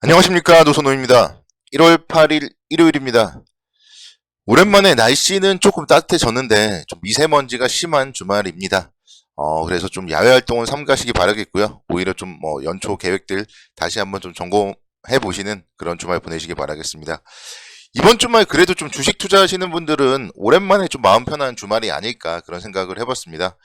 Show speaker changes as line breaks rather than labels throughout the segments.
안녕하십니까 노선호입니다. 1월 8일 일요일입니다. 오랜만에 날씨는 조금 따뜻해졌는데 좀 미세먼지가 심한 주말입니다. 어 그래서 좀 야외 활동은 삼가시기 바라겠고요. 오히려 좀 뭐 연초 계획들 다시 한번 좀 점검해 보시는 그런 주말 보내시기 바라겠습니다. 이번 주말 그래도 좀 주식 투자하시는 분들은 오랜만에 좀 마음 편한 주말이 아닐까 그런 생각을 해봤습니다.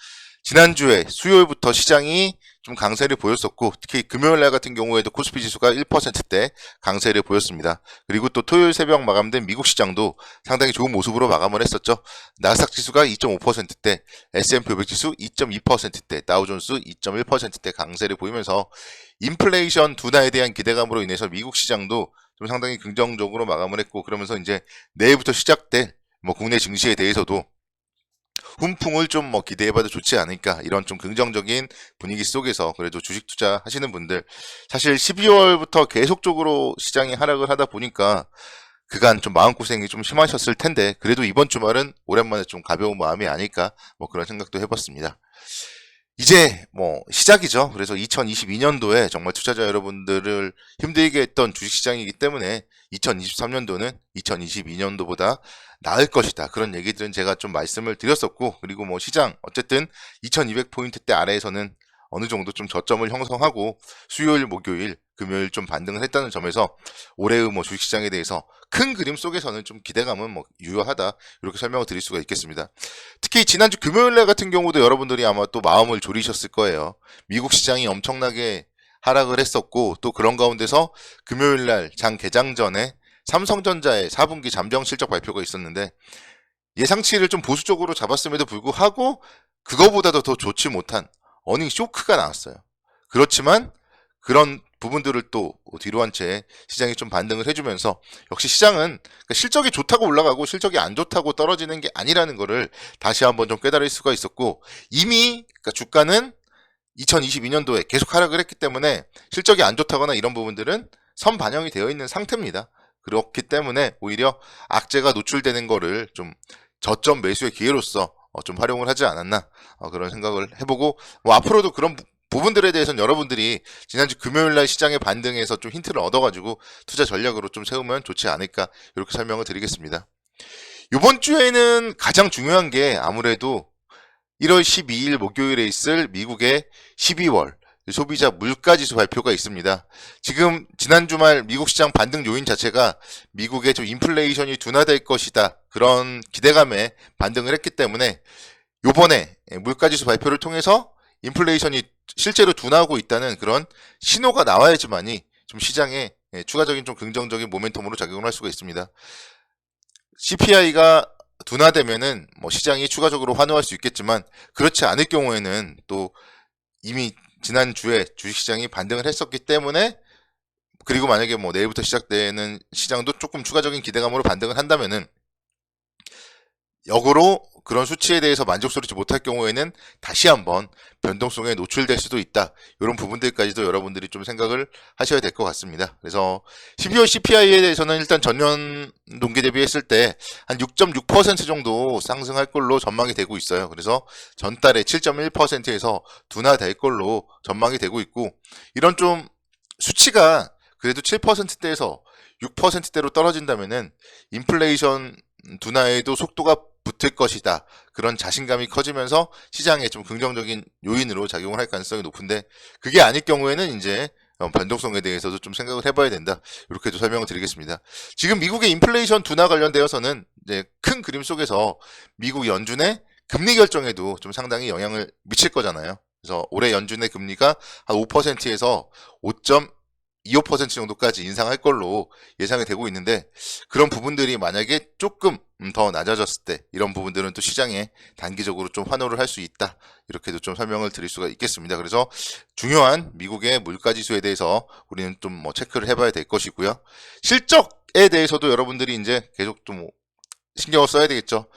지난주에 수요일부터 시장이 좀 강세를 보였었고 특히 금요일 날 같은 경우에도 코스피 지수가 1%대 강세를 보였습니다. 그리고 또 토요일 새벽 마감된 미국 시장도 상당히 좋은 모습으로 마감을 했었죠. 나스닥 지수가 2.5%대, S&P 500 지수 2.2%대, 다우존스 2.1%대 강세를 보이면서 인플레이션 둔화에 대한 기대감으로 인해서 미국 시장도 좀 상당히 긍정적으로 마감을 했고 그러면서 이제 내일부터 시작될 뭐 국내 증시에 대해서도 훈풍을 좀 뭐 기대해봐도 좋지 않을까 이런 좀 긍정적인 분위기 속에서 그래도 주식 투자 하시는 분들 사실 12월부터 계속적으로 시장이 하락을 하다 보니까 그간 좀 마음고생이 좀 심하셨을 텐데 그래도 이번 주말은 오랜만에 좀 가벼운 마음이 아닐까 뭐 그런 생각도 해봤습니다. 이제 뭐 시작이죠. 그래서 2022년도에 정말 투자자 여러분들을 힘들게 했던 주식시장이기 때문에 2023년도는 2022년도보다 나을 것이다. 그런 얘기들은 제가 좀 말씀을 드렸었고, 그리고 뭐 시장, 어쨌든 2200포인트 대 아래에서는 어느 정도 좀 저점을 형성하고 수요일, 목요일, 금요일 좀 반등을 했다는 점에서 올해의 뭐 주식시장에 대해서 큰 그림 속에서는 좀 기대감은 뭐 유효하다. 이렇게 설명을 드릴 수가 있겠습니다. 특히 지난주 금요일 날 같은 경우도 여러분들이 아마 또 마음을 졸이셨을 거예요. 미국 시장이 엄청나게 하락을 했었고 또 그런 가운데서 금요일 날 장 개장 전에 삼성전자의 4분기 잠정 실적 발표가 있었는데 예상치를 좀 보수적으로 잡았음에도 불구하고 그거보다도 더 좋지 못한 어닝 쇼크가 나왔어요. 그렇지만 그런 부분들을 또 뒤로 한 채 시장이 좀 반등을 해주면서 역시 시장은 그러니까 실적이 좋다고 올라가고 실적이 안 좋다고 떨어지는 게 아니라는 거를 다시 한번 좀 깨달을 수가 있었고 이미 그러니까 주가는 2022년도에 계속 하락을 했기 때문에 실적이 안 좋다거나 이런 부분들은 선 반영이 되어 있는 상태입니다. 그렇기 때문에 오히려 악재가 노출되는 거를 좀 저점 매수의 기회로서 어, 좀 활용을 하지 않았나 어, 그런 생각을 해보고 뭐 앞으로도 그런 부- 부분들에 대해서는 여러분들이 지난주 금요일 날 시장의 반등에서 좀 힌트를 얻어가지고 투자 전략으로 좀 세우면 좋지 않을까 이렇게 설명을 드리겠습니다. 이번 주에는 가장 중요한 게 아무래도 1월 12일 목요일에 있을 미국의 12월 소비자 물가지수 발표가 있습니다. 지금 지난 주말 미국 시장 반등 요인 자체가 미국의 좀 인플레이션이 둔화될 것이다. 그런 기대감에 반등을 했기 때문에 요번에 물가지수 발표를 통해서 인플레이션이 실제로 둔화하고 있다는 그런 신호가 나와야지만이 좀 시장에 예, 추가적인 좀 긍정적인 모멘텀으로 작용을 할 수가 있습니다. CPI가 둔화되면은 뭐 시장이 추가적으로 환호할 수 있겠지만 그렇지 않을 경우에는 또 이미 지난 주에 주식시장이 반등을 했었기 때문에 그리고 만약에 뭐 내일부터 시작되는 시장도 조금 추가적인 기대감으로 반등을 한다면은 역으로 그런 수치에 대해서 만족스럽지 못할 경우에는 다시 한번 변동성에 노출될 수도 있다. 이런 부분들까지도 여러분들이 좀 생각을 하셔야 될 것 같습니다. 그래서 12월 CPI에 대해서는 일단 전년 동기 대비했을 때 한 6.6% 정도 상승할 걸로 전망이 되고 있어요. 그래서 전달에 7.1%에서 둔화될 걸로 전망이 되고 있고 이런 좀 수치가 그래도 7%대에서 6%대로 떨어진다면은 인플레이션 둔화에도 속도가 붙을 것이다. 그런 자신감이 커지면서 시장에 좀 긍정적인 요인으로 작용을 할 가능성이 높은데 그게 아닐 경우에는 이제 어, 변동성에 대해서도 좀 생각을 해봐야 된다. 이렇게도 설명을 드리겠습니다. 지금 미국의 인플레이션 둔화 관련되어서는 이제 큰 그림 속에서 미국 연준의 금리 결정에도 좀 상당히 영향을 미칠 거잖아요. 그래서 올해 연준의 금리가 한 5%에서 5.25% 정도까지 인상할 걸로 예상이 되고 있는데 그런 부분들이 만약에 조금 음, 더 낮아졌을 때 이런 부분들은 또 시장에 단기적으로 좀 환호를 할 수 있다 이렇게도 좀 설명을 드릴 수가 있겠습니다. 그래서 중요한 미국의 물가 지수에 대해서 우리는 좀 뭐 체크를 해봐야 될 것이고요. 실적에 대해서도 여러분들이 이제 계속 좀 신경을 써야 되겠죠.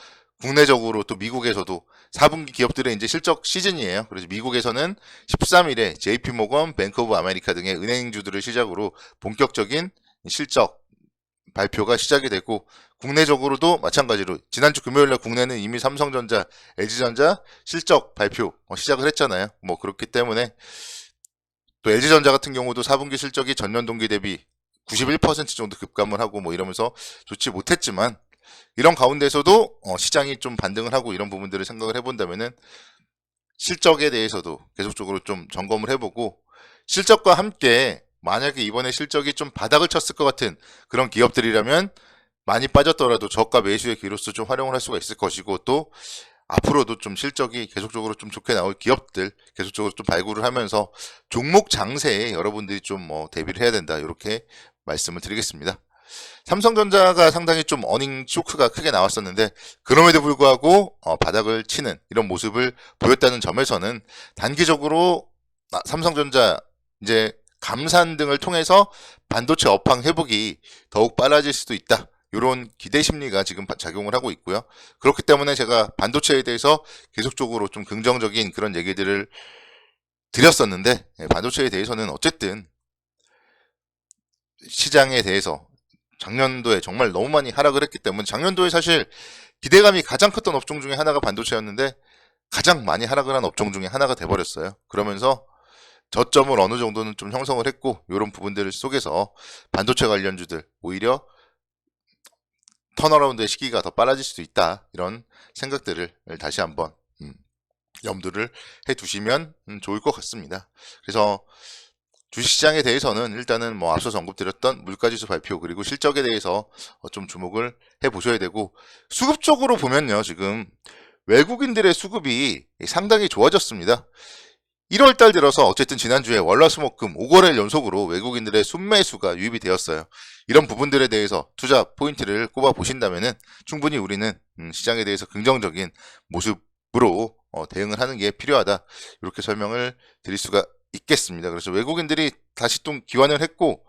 국내적으로 또 미국에서도 4분기 기업들의 이제 실적 시즌이에요. 그래서 미국에서는 13일에 JP 모건, 뱅크 오브 아메리카 등의 은행주들을 시작으로 본격적인 실적 발표가 시작이 되고 국내적으로도 마찬가지로 지난주 금요일 날 국내는 이미 삼성전자, LG전자 실적 발표 어, 시작을 했잖아요. 뭐 그렇기 때문에 또 LG전자 같은 경우도 4분기 실적이 전년 동기 대비 91% 정도 급감을 하고 뭐 이러면서 좋지 못했지만 이런 가운데서도 어, 시장이 좀 반등을 하고 이런 부분들을 생각을 해본다면은 실적에 대해서도 계속적으로 좀 점검을 해보고 실적과 함께 만약에 이번에 실적이 좀 바닥을 쳤을 것 같은 그런 기업들이라면 많이 빠졌더라도 저가 매수의 기로서 좀 활용을 할 수가 있을 것이고 또 앞으로도 좀 실적이 계속적으로 좀 좋게 나올 기업들 계속적으로 좀 발굴을 하면서 종목 장세에 여러분들이 좀 뭐 대비를 해야 된다 이렇게 말씀을 드리겠습니다. 삼성전자가 상당히 좀 어닝 쇼크가 크게 나왔었는데 그럼에도 불구하고 어, 바닥을 치는 이런 모습을 보였다는 점에서는 단기적으로 아, 삼성전자 이제 감산 등을 통해서 반도체 업황 회복이 더욱 빨라질 수도 있다. 이런 기대 심리가 지금 바- 작용을 하고 있고요. 그렇기 때문에 제가 반도체에 대해서 계속적으로 좀 긍정적인 그런 얘기들을 드렸었는데 예, 반도체에 대해서는 어쨌든 시장에 대해서 작년도에 정말 너무 많이 하락을 했기 때문에 작년도에 사실 기대감이 가장 컸던 업종 중에 하나가 반도체였는데 가장 많이 하락을 한 업종 중에 하나가 돼버렸어요. 그러면서 저점을 어느 정도는 좀 형성을 했고 이런 부분들 속에서 반도체 관련주들 오히려 턴어라운드의 시기가 더 빨라질 수도 있다 이런 생각들을 다시 한번 음, 염두를 해두시면 음, 좋을 것 같습니다. 그래서 주식시장에 대해서는 일단은 뭐 앞서 언급드렸던 물가지수 발표 그리고 실적에 대해서 어, 좀 주목을 해 보셔야 되고 수급 적으로 보면요 지금 외국인들의 수급이 상당히 좋아졌습니다. 1월 달 들어서 어쨌든 지난주에 월화수목금 5거래일 연속으로 외국인들의 순매수가 유입이 되었어요. 이런 부분들에 대해서 투자 포인트를 꼽아 보신다면은 충분히 우리는 음, 시장에 대해서 긍정적인 모습으로 어, 대응을 하는 게 필요하다. 이렇게 설명을 드릴 수가 있겠습니다. 그래서 외국인들이 다시 또 기환을 했고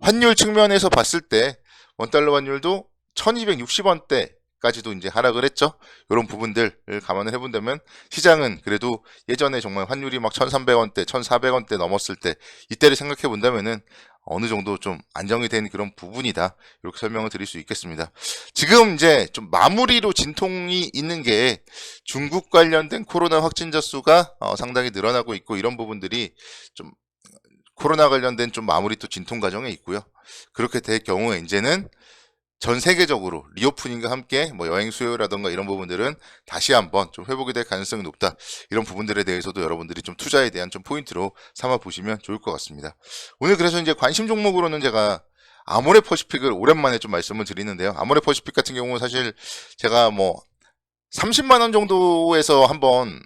환율 측면에서 봤을 때 원달러 환율도 1260원대 까지도 이제 하락을 했죠. 이런 부분들을 감안을 해본다면 시장은 그래도 예전에 정말 환율이 막 1300원대, 1400원대 넘었을 때 이때를 생각해 본다면은 어느 정도 좀 안정이 된 그런 부분이다. 이렇게 설명을 드릴 수 있겠습니다. 지금 이제 좀 마무리로 진통이 있는 게 중국 관련된 코로나 확진자 수가 어, 상당히 늘어나고 있고 이런 부분들이 좀 코로나 관련된 좀 마무리 또 진통 과정에 있고요. 그렇게 될 경우에 이제는 전 세계적으로 리오프닝과 함께 뭐 여행 수요라던가 이런 부분들은 다시 한번 좀 회복이 될 가능성이 높다. 이런 부분들에 대해서도 여러분들이 좀 투자에 대한 좀 포인트로 삼아 보시면 좋을 것 같습니다. 오늘 그래서 이제 관심 종목으로는 제가 아모레 퍼시픽을 오랜만에 좀 말씀을 드리는데요. 아모레 퍼시픽 같은 경우는 사실 제가 뭐 30만 원 정도에서 한번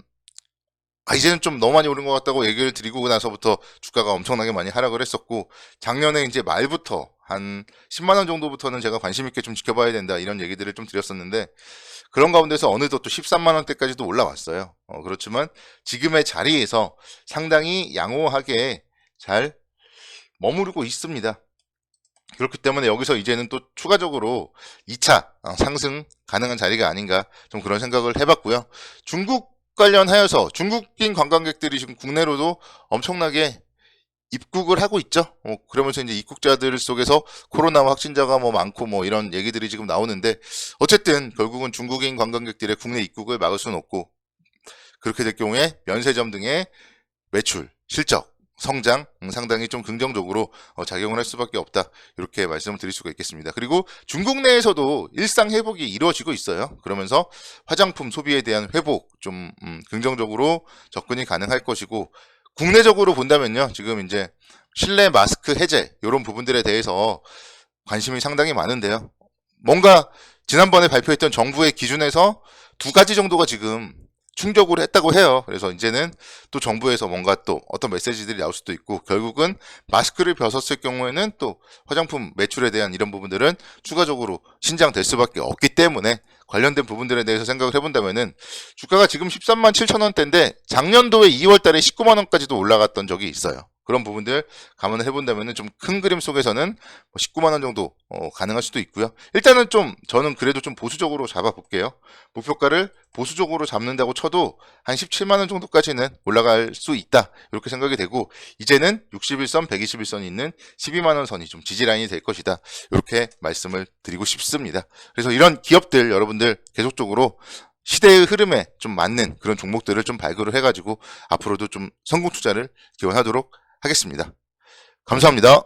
아, 이제는 좀 너무 많이 오른 것 같다고 얘기를 드리고 나서부터 주가가 엄청나게 많이 하락을 했었고, 작년에 이제 말부터 한 10만 원 정도부터는 제가 관심 있게 좀 지켜봐야 된다, 이런 얘기들을 좀 드렸었는데, 그런 가운데서 어느덧 또 13만 원대까지도 올라왔어요. 어, 그렇지만 지금의 자리에서 상당히 양호하게 잘 머무르고 있습니다. 그렇기 때문에 여기서 이제는 또 추가적으로 2차 어, 상승 가능한 자리가 아닌가 좀 그런 생각을 해봤고요. 중국 관련하여서 중국인 관광객들이 지금 국내로도 엄청나게 입국을 하고 있죠. 어, 그러면서 이제 입국자들 속에서 코로나 확진자가 뭐 많고 뭐 이런 얘기들이 지금 나오는데 어쨌든 결국은 중국인 관광객들의 국내 입국을 막을 수는 없고 그렇게 될 경우에 면세점 등의 매출, 실적, 성장 음, 상당히 좀 긍정적으로 어, 작용을 할 수밖에 없다 이렇게 말씀을 드릴 수가 있겠습니다. 그리고 중국 내에서도 일상 회복이 이루어지고 있어요. 그러면서 화장품 소비에 대한 회복 좀 음, 긍정적으로 접근이 가능할 것이고 국내적으로 본다면요 지금 이제 실내 마스크 해제 이런 부분들에 대해서 관심이 상당히 많은데요. 뭔가 지난번에 발표했던 정부의 기준에서 두 가지 정도가 지금 충족을 했다고 해요. 그래서 이제는 또 정부에서 뭔가 또 어떤 메시지들이 나올 수도 있고 결국은 마스크를 벗었을 경우에는 또 화장품 매출에 대한 이런 부분들은 추가적으로 신장될 수밖에 없기 때문에 관련된 부분들에 대해서 생각을 해본다면은 주가가 지금 13만 7천 원대인데 작년도에 2월 달에 19만 원까지도 올라갔던 적이 있어요. 그런 부분들 감안을 해본다면은 좀큰 그림 속에서는 19만 원 정도 어, 가능할 수도 있고요. 일단은 좀 저는 그래도 좀 보수적으로 잡아볼게요. 목표가를 보수적으로 잡는다고 쳐도 한 17만 원 정도까지는 올라갈 수 있다 이렇게 생각이 되고 이제는 61선, 121선이 있는 12만 원 선이 좀 지지 라인이 될 것이다 이렇게 말씀을 드리고 싶습니다. 그래서 이런 기업들 여러분들 계속적으로 시대의 흐름에 좀 맞는 그런 종목들을 좀 발굴을 해가지고 앞으로도 좀 성공 투자를 기원하도록 하겠습니다. 감사합니다.